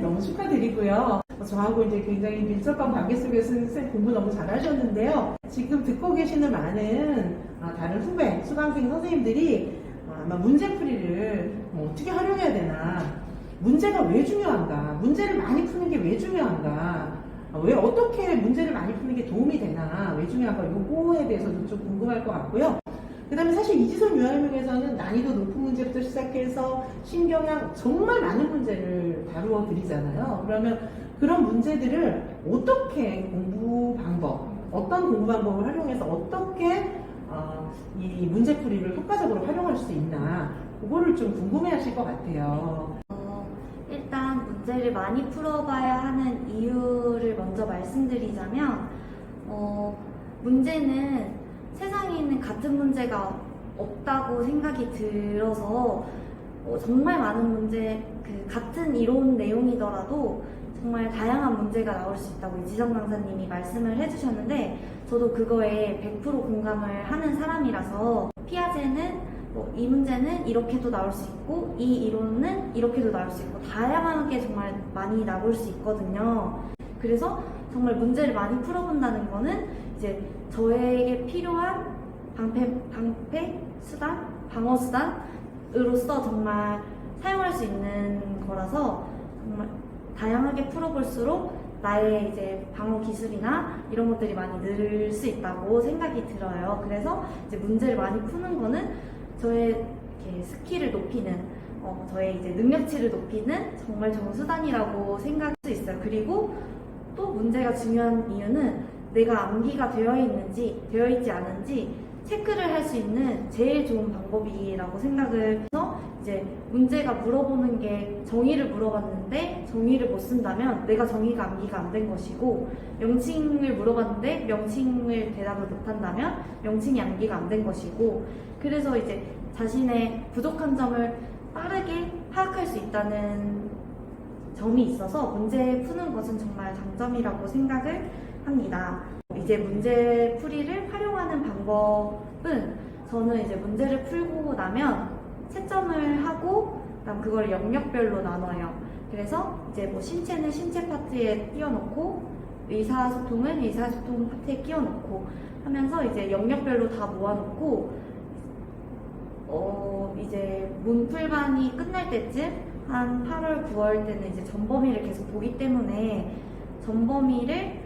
너무 축하드리고요. 어, 저하고 이제 굉장히 밀접한 관계 속에서 선생님 공부 너무 잘하셨는데요. 지금 듣고 계시는 많은 아, 다른 후배, 수강생 선생님들이 어, 아마 문제풀이를 뭐 어떻게 활용해야 되나, 문제가 왜 중요한가, 문제를 많이 푸는 게 왜 중요한가, 어, 왜 어떻게 문제를 많이 푸는 게 도움이 되나, 왜 중요한가, 요거에 대해서도 좀 궁금할 것 같고요. 그 다음에 사실 이지선 유아교육에서는 난이도 높은 문제부터 시작해서 신경향 정말 많은 문제를 다루어 드리잖아요. 그러면 그런 문제들을 어떻게 공부 방법, 어떤 공부 방법을 활용해서 어떻게 어, 이 문제풀이를 효과적으로 활용할 수 있나 그거를 좀 궁금해 하실 것 같아요. 어, 일단 문제를 많이 풀어봐야 하는 이유를 먼저 말씀드리자면, 어, 문제는 세상에 있는 같은 문제가 없다고 생각이 들어서, 어, 정말 많은 문제, 그 같은 이론 내용이더라도 정말 다양한 문제가 나올 수 있다고 이지성 강사님이 말씀을 해주셨는데, 저도 그거에 100% 공감을 하는 사람이라서, 피아제는 뭐 이 문제는 이렇게도 나올 수 있고 이 이론은 이렇게도 나올 수 있고 다양하게 정말 많이 나올 수 있거든요. 그래서 정말 문제를 많이 풀어본다는 거는 이제 저에게 필요한 방패, 방패 수단, 방어 수단으로서 정말 사용할 수 있는 거라서 정말 다양하게 풀어볼수록 나의 이제 방어 기술이나 이런 것들이 많이 늘 수 있다고 생각이 들어요. 그래서 이제 문제를 많이 푸는 거는 저의 스킬을 높이는 어, 저의 이제 능력치를 높이는 정말 좋은 수단이라고 생각할 수 있어요. 그리고 또 문제가 중요한 이유는 내가 암기가 되어 있는지 되어 있지 않은지 체크를 할 수 있는 제일 좋은 방법이라고 생각을 해서 이제 문제가 물어보는 게 정의를 물어봤는데 정의를 못 쓴다면 내가 정의가 암기가 안 된 것이고 명칭을 물어봤는데 명칭을 대답을 못 한다면 명칭이 암기가 안 된 것이고 그래서 이제 자신의 부족한 점을 빠르게 파악할 수 있다는 점이 있어서 문제 푸는 것은 정말 장점이라고 생각을 합니다. 이제 문제 풀이를 활용하는 방법은 저는 이제 문제를 풀고 나면 채점을 하고 그다음 그걸 영역별로 나눠요. 그래서 이제 뭐 신체는 신체 파트에 띄워놓고 의사소통은 의사소통 파트에 끼워놓고 하면서 이제 영역별로 다 모아놓고 어 이제 문풀반이 끝날 때쯤 한 8월 9월 때는 이제 전범위를 계속 보기 때문에 전범위를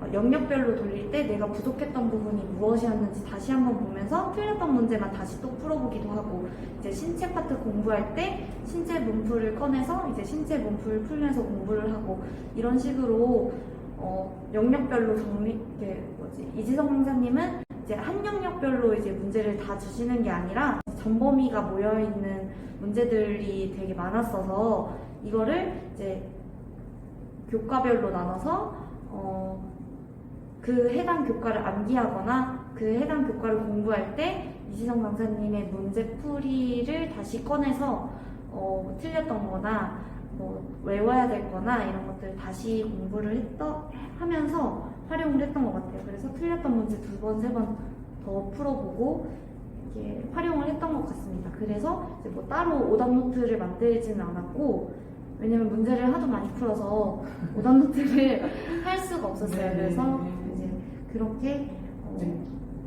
어, 영역별로 돌릴 때 내가 부족했던 부분이 무엇이었는지 다시 한번 보면서 틀렸던 문제만 다시 또 풀어보기도 하고 이제 신체 파트 공부할 때 신체 문풀을 꺼내서 이제 신체 문풀 풀면서 공부를 하고 이런 식으로 어, 영역별로 정리 이게 뭐지? 이지성 강사님은 이제 한 영역별로 이제 문제를 다 주시는 게 아니라 전범위가 모여 있는 문제들이 되게 많았어서 이거를 이제 교과별로 나눠서 어, 그 해당 교과를 암기하거나 그 해당 교과를 공부할 때 이지성 강사님의 문제풀이를 다시 꺼내서 어, 뭐 틀렸던 거나 뭐 외워야 될 거나 이런 것들 다시 공부를 했더, 하면서 활용을 했던 것 같아요. 그래서 틀렸던 문제 두 번, 세 번 더 풀어보고 이렇게 활용을 했던 것 같습니다. 그래서 이제 뭐 따로 오답 노트를 만들지는 않았고 왜냐면 문제를 하도 많이 풀어서 오답 노트를 할 수가 없었어요. 네, 그래서 네, 네. 이제 그렇게 어, 네.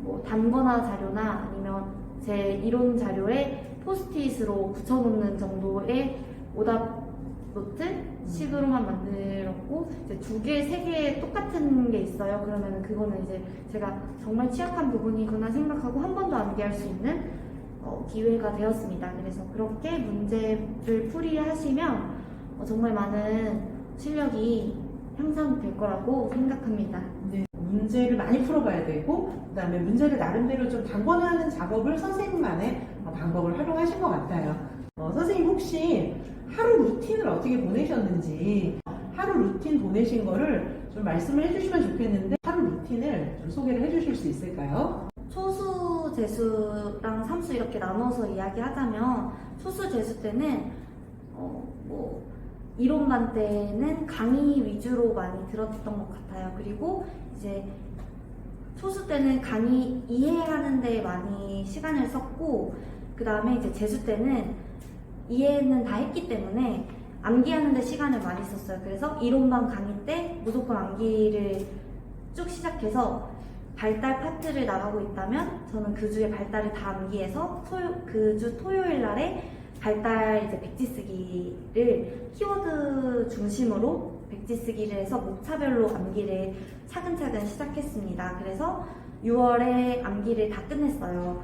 뭐 단거나 자료나 아니면 제 이론 자료에 포스트잇으로 붙여놓는 정도의 오답 노트 식으로만 만들었고 이제 두 개, 세 개 똑같은 게 있어요. 그러면 그거는 이제 제가 정말 취약한 부분이구나 생각하고 한 번도 암기할 수 있는 어, 기회가 되었습니다. 그래서 그렇게 문제를 풀이하시면 어, 정말 많은 실력이 향상될 거라고 생각합니다. 네, 문제를 많이 풀어봐야 되고 그다음에 문제를 나름대로 좀 단번화하는 작업을 선생님만의 어, 방법을 활용하신 것 같아요. 어, 선생님 혹시 하루 루틴을 어떻게 보내셨는지 하루 루틴 보내신 거를 좀 말씀을 해주시면 좋겠는데 하루 루틴을 좀 소개를 해주실 수 있을까요? 초수, 재수랑 삼수 이렇게 나눠서 이야기하자면 초수, 재수 때는 어, 뭐 이론반 때는 강의 위주로 많이 들었던 것 같아요. 그리고 이제 초수 때는 강의 이해하는 데 많이 시간을 썼고 그 다음에 이제 재수 때는 이해는 다 했기 때문에 암기하는데 시간을 많이 썼어요. 그래서 이론반 강의 때 무조건 암기를 쭉 시작해서 발달 파트를 나가고 있다면 저는 그 주에 발달을 다 암기해서 그 주 토요일 날에 발달 이제 백지 쓰기를 키워드 중심으로 백지 쓰기를 해서 목차별로 암기를 차근차근 시작했습니다. 그래서 6월에 암기를 다 끝냈어요.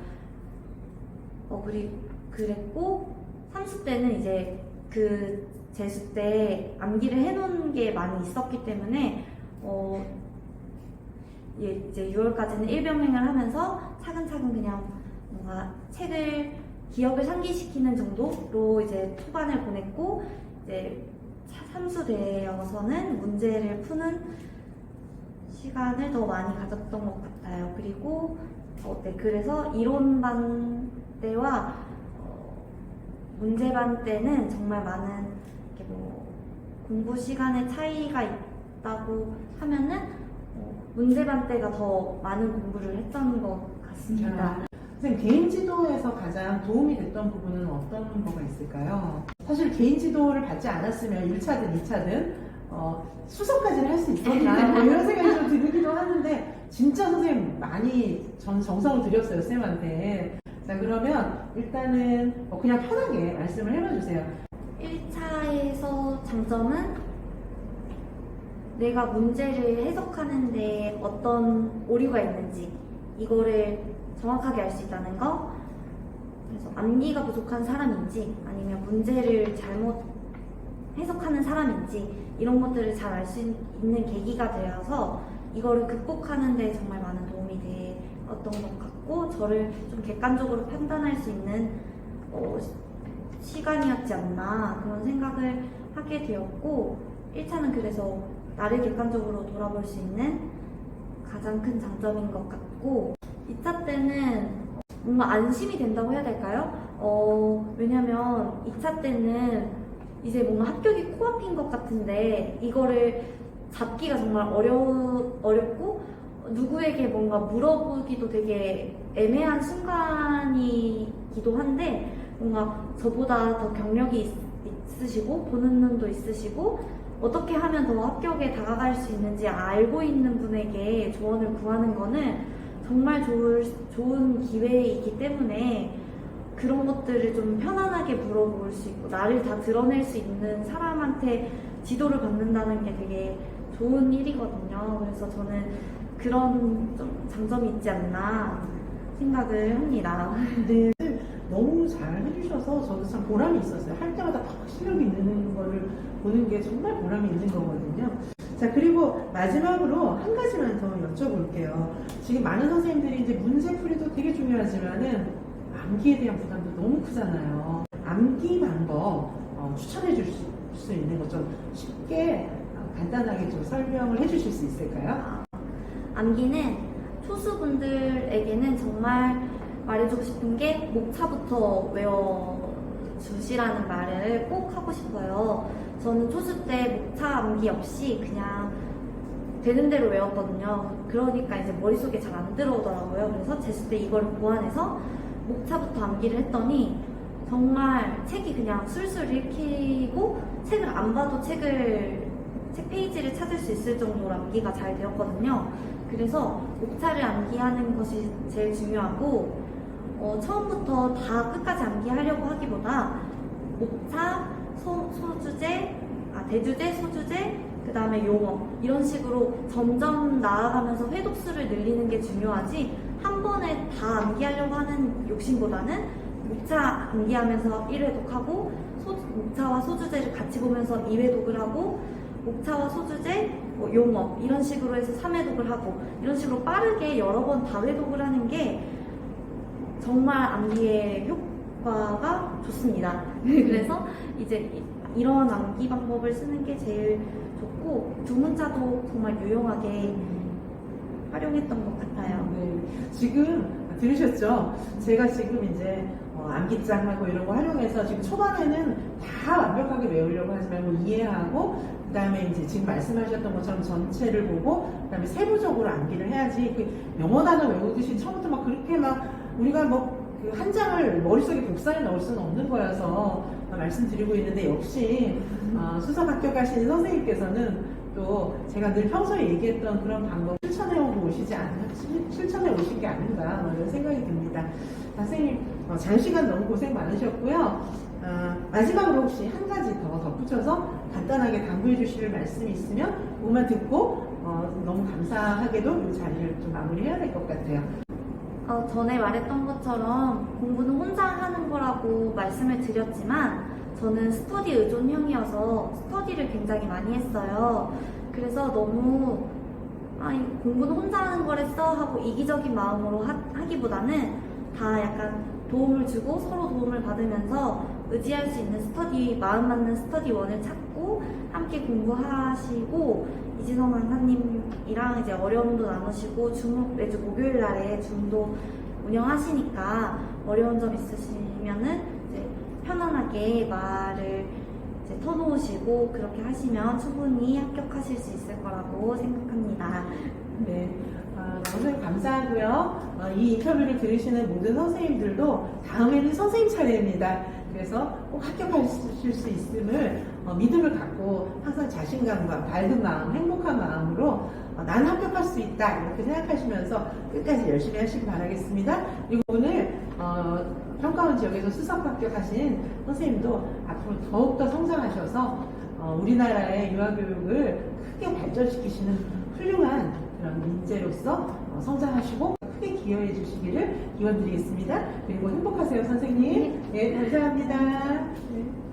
어, 그리, 그랬고, 삼수 때는 이제 그 재수 때 암기를 해놓은 게 많이 있었기 때문에, 어, 예, 이제 6월까지는 일병행을 하면서 차근차근 그냥 뭔가 책을 기억을 상기시키는 정도로 이제 초반을 보냈고, 이제 삼수 되어서는 문제를 푸는 시간을 더 많이 가졌던 것 같아요. 그리고 어, 네, 그래서 이론반 때와 어, 문제반 때는 정말 많은 이렇게 뭐 공부 시간의 차이가 있다고 하면은 어, 문제반 때가 더 많은 공부를 했던 것 같습니다. 선생님 개인 지도에서 가장 도움이 됐던 부분은 어떤 거가 있을까요? 사실 개인 지도를 받지 않았으면 1차든 2차든 어, 수석까지는 할 수 있었나 뭐 이런 생각이 좀 들기도 하는데 진짜 선생님 많이 전 정성을 들였어요 쌤한테 자 그러면 일단은 어, 그냥 편하게 말씀을 해봐 주세요. 1차에서 장점은 내가 문제를 해석하는데 어떤 오류가 있는지 이거를 정확하게 알 수 있다는 거. 그래서 암기가 부족한 사람인지 아니면 문제를 잘못 해석하는 사람인지 이런 것들을 잘 알 수 있는 계기가 되어서 이거를 극복하는 데 정말 많은 도움이 되었던 것 같 고 저를 좀 객관적으로 판단할 수 있는 어, 시간이었지 않나 그런 생각을 하게 되었고 1차는 그래서 나를 객관적으로 돌아볼 수 있는 가장 큰 장점인 것 같고 2차 때는 뭔가 안심이 된다고 해야 될까요? 어, 왜냐면 2차 때는 이제 뭔가 합격이 코앞인 것 같은데 이거를 잡기가 정말 어려, 어렵고 누구에게 뭔가 물어보기도 되게 애매한 순간이기도 한데 뭔가 저보다 더 경력이 있, 있으시고 보는 눈도 있으시고 어떻게 하면 더 합격에 다가갈 수 있는지 알고 있는 분에게 조언을 구하는 거는 정말 좋을, 좋은 기회이기 때문에 그런 것들을 좀 편안하게 물어볼 수 있고 나를 다 드러낼 수 있는 사람한테 지도를 받는다는 게 되게 좋은 일이거든요. 그래서 저는 그런 좀 장점이 있지 않나 생각을 합니다. 네, 너무 잘 해주셔서 저도 참 보람이 있었어요. 할 때마다 팍 실력이 있는 거를 보는 게 정말 보람이 있는 거거든요. 자, 그리고 마지막으로 한 가지만 더 여쭤볼게요. 지금 많은 선생님들이 이제 문제풀이도 되게 중요하지만은 암기에 대한 부담도 너무 크잖아요. 암기 방법 어, 추천해 줄 수 있는 것 좀 쉽게 어, 간단하게 좀 설명을 해 주실 수 있을까요? 암기는 초수분들에게는 정말 말해주고 싶은 게 목차부터 외워주시라는 말을 꼭 하고 싶어요. 저는 초수 때 목차 암기 없이 그냥 되는 대로 외웠거든요. 그러니까 이제 머릿속에 잘 안 들어오더라고요. 그래서 재수 때 이걸 보완해서 목차부터 암기를 했더니 정말 책이 그냥 술술 읽히고 책을 안 봐도 책을 책 페이지를 찾을 수 있을 정도로 암기가 잘 되었거든요. 그래서 목차를 암기하는 것이 제일 중요하고 어, 처음부터 다 끝까지 암기하려고 하기보다 목차, 소, 소주제, 아, 대주제, 소주제, 그 다음에 용어 이런 식으로 점점 나아가면서 회독수를 늘리는 게 중요하지 한 번에 다 암기하려고 하는 욕심보다는 목차 암기하면서 1회독하고 소, 목차와 소주제를 같이 보면서 2회독을 하고 목차와 소주제, 뭐 용어 이런 식으로 해서 3회독을 하고 이런 식으로 빠르게 여러 번 다 회독을 하는 게 정말 암기의 효과가 좋습니다. 그래서 이제 이- 이런 암기 방법을 쓰는 게 제일 좋고 두 문자도 정말 유용하게 활용했던 것 같아요. 네. 지금 들으셨죠? 제가 지금 이제 어, 암기장하고 이런 거 활용해서 지금 초반에는 다 완벽하게 외우려고 하지 말고 이해하고 그 다음에 이제 지금 말씀하셨던 것처럼 전체를 보고 그 다음에 세부적으로 암기를 해야지 그 영어 단어 외우듯이 처음부터 막 그렇게 막 우리가 뭐그한 장을 머릿속에 복사해 넣을 수는 없는 거여서 말씀드리고 있는데 역시 어, 수석 합격하신 선생님께서는 또 제가 늘 평소에 얘기했던 그런 방법 실천해 오고 오시지 않, 실- 실천해 오신 게 아닌가 뭐 이런 생각이 듭니다. 선생님 어, 장시간 너무 고생 많으셨고요. 어, 마지막으로 혹시 한 가지 더 덧붙여서 간단하게 당부해 주실 말씀이 있으면 그것만 듣고 어, 너무 감사하게도 이 자리를 좀 마무리해야 될 것 같아요. 어, 전에 말했던 것처럼 공부는 혼자 하는 거라고 말씀을 드렸지만 저는 스터디 의존형이어서 스터디를 굉장히 많이 했어요. 그래서 너무 아, 이 공부는 혼자 하는 거랬어 하고 이기적인 마음으로 하, 기보다는 다 약간 도움을 주고 서로 도움을 받으면서 의지할 수 있는 스터디 마음 맞는 스터디원을 찾고 함께 공부하시고 이진성 강사님이랑 이제 어려움도 나누시고 중 매주 목요일 날에 줌도 운영하시니까 어려운 점 있으시면은 이제 편안하게 말을 이제 터놓으시고 그렇게 하시면 충분히 합격하실 수 있을 거라고 생각합니다. 네. 아, 너무 감사하고요. 어, 이 인터뷰를 들으시는 모든 선생님들도 다음에는 선생님 차례입니다. 그래서 꼭 합격하실 수 있음을 어, 믿음을 갖고 항상 자신감과 밝은 마음, 행복한 마음으로 어, 난 합격할 수 있다 이렇게 생각하시면서 끝까지 열심히 하시기 바라겠습니다. 그리고 오늘 어, 평가원 지역에서 수석 합격하신 선생님도 앞으로 더욱더 성장하셔서 어, 우리나라의 유아교육을 크게 발전시키시는 훌륭한 그런 인재로서 어, 성장하시고 크게 기여해 주시기를 기원드리겠습니다. 그리고 행복하세요, 선생님. 네, 감사합니다. 네.